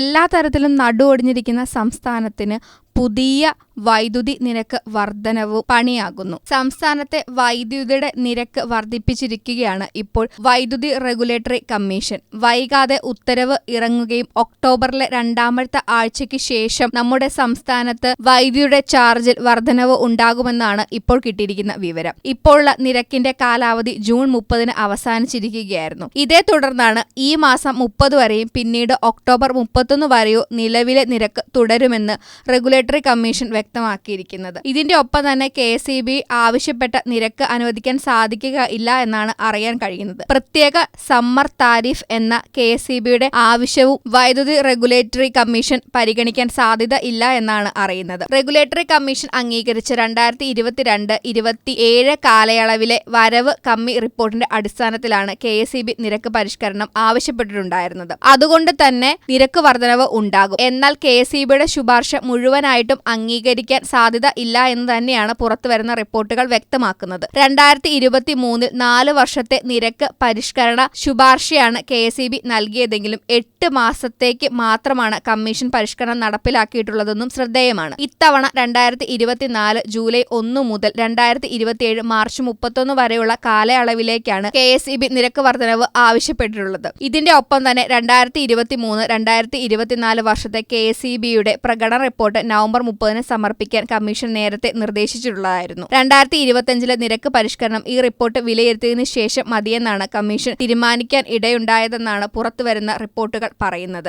എല്ലാ തരത്തിലും നടുവൊടിഞ്ഞിരിക്കുന്ന സംസ്ഥാനത്തിന് പുതിയ വൈദ്യുതി നിരക്ക് വർധനവും പണിയാകുന്നു. സംസ്ഥാനത്തെ വൈദ്യുതിയുടെ നിരക്ക് വർദ്ധിപ്പിച്ചിരിക്കുകയാണ് ഇപ്പോൾ വൈദ്യുതി റെഗുലേറ്ററി കമ്മീഷൻ. വൈകാതെ ഉത്തരവ് ഇറങ്ങുകയും ഒക്ടോബറിലെ രണ്ടാമത്തെ ആഴ്ചയ്ക്ക് ശേഷം നമ്മുടെ സംസ്ഥാനത്ത് വൈദ്യുതിയുടെ ചാർജിൽ വർധനവ് ഉണ്ടാകുമെന്നാണ് ഇപ്പോൾ കിട്ടിയിരിക്കുന്ന വിവരം. ഇപ്പോഴുള്ള നിരക്കിന്റെ കാലാവധി ജൂൺ മുപ്പതിന് അവസാനിച്ചിരിക്കുകയായിരുന്നു. ഇതേ തുടർന്നാണ് ഈ മാസം മുപ്പത് വരെയും പിന്നീട് ഒക്ടോബർ മുപ്പത്തൊന്ന് വരെയോ നിലവിലെ നിരക്ക് തുടരുമെന്ന് റെഗുലേറ്ററി കമ്മീഷൻ വ്യക്തമാക്കിയിരിക്കുന്നത്. ഇതിന്റെ ഒപ്പം തന്നെ കെ സി ബി ആവശ്യപ്പെട്ട നിരക്ക് അനുവദിക്കാൻ സാധിക്കുക ഇല്ല എന്നാണ് അറിയാൻ കഴിയുന്നത്. പ്രത്യേക സമ്മർ താരിഫ് എന്ന കെ സി ബിയുടെ ആവശ്യവും വൈദ്യുതി റെഗുലേറ്ററി കമ്മീഷൻ പരിഗണിക്കാൻ സാധ്യത ഇല്ല എന്നാണ് അറിയുന്നത്. റെഗുലേറ്ററി കമ്മീഷൻ അംഗീകരിച്ച രണ്ടായിരത്തി ഇരുപത്തിരണ്ട് ഇരുപത്തി ഏഴ് കാലയളവിലെ വരവ് കമ്മി റിപ്പോർട്ടിന്റെ അടിസ്ഥാനത്തിലാണ് കെ എസ് നിരക്ക് പരിഷ്കരണം ആവശ്യപ്പെട്ടിട്ടുണ്ടായിരുന്നത്. അതുകൊണ്ട് തന്നെ നിരക്ക് വർധനവ് ഉണ്ടാകും. എന്നാൽ കെ എസ് ഇ ബിയുടെ മുഴുവനായിട്ടും അംഗീകരിക്കാൻ സാധ്യത ഇല്ല എന്ന് തന്നെയാണ് പുറത്തു വരുന്ന റിപ്പോർട്ടുകൾ വ്യക്തമാക്കുന്നത്. രണ്ടായിരത്തി ഇരുപത്തി മൂന്നിൽ നാല് വർഷത്തെ നിരക്ക് പരിഷ്കരണ ശുപാർശയാണ് കെ എസ് ഇ ബി നൽകിയതെങ്കിലും എട്ട് മാസത്തേക്ക് മാത്രമാണ് കമ്മീഷൻ പരിഷ്കരണം നടപ്പിലാക്കിയിട്ടുള്ളതെന്നും ശ്രദ്ധേയമാണ്. ഇത്തവണ രണ്ടായിരത്തി ഇരുപത്തിനാല് ജൂലൈ ഒന്ന് മുതൽ രണ്ടായിരത്തി ഇരുപത്തിയേഴ് മാർച്ച് മുപ്പത്തൊന്ന് വരെയുള്ള കാലയളവിലേക്കാണ് കെ എസ് ഇ ബി നിരക്ക് വർധനവ് ആവശ്യപ്പെട്ടിട്ടുള്ളത്. ഇതിന്റെ ഒപ്പം തന്നെ രണ്ടായിരത്തി ഇരുപത്തി മൂന്ന് രണ്ടായിരത്തി ഇരുപത്തിനാല് വർഷത്തെ കെ എസ് ഇ ബിയുടെ പ്രകടന റിപ്പോർട്ട് നവംബർ മുപ്പതിന് സമർപ്പിക്കാൻ കമ്മീഷൻ നേരത്തെ നിർദ്ദേശിച്ചിട്ടുള്ളതായിരുന്നു. രണ്ടായിരത്തി ഇരുപത്തിയഞ്ചിലെ നിരക്ക് പരിഷ്കരണം ഈ റിപ്പോർട്ട് വിലയിരുത്തിയതിനു ശേഷം മതിയെന്നാണ് കമ്മീഷൻ തീരുമാനിക്കാൻ ഇടയുണ്ടായതെന്നാണ് പുറത്തുവരുന്ന റിപ്പോർട്ടുകൾ പറയുന്നത്.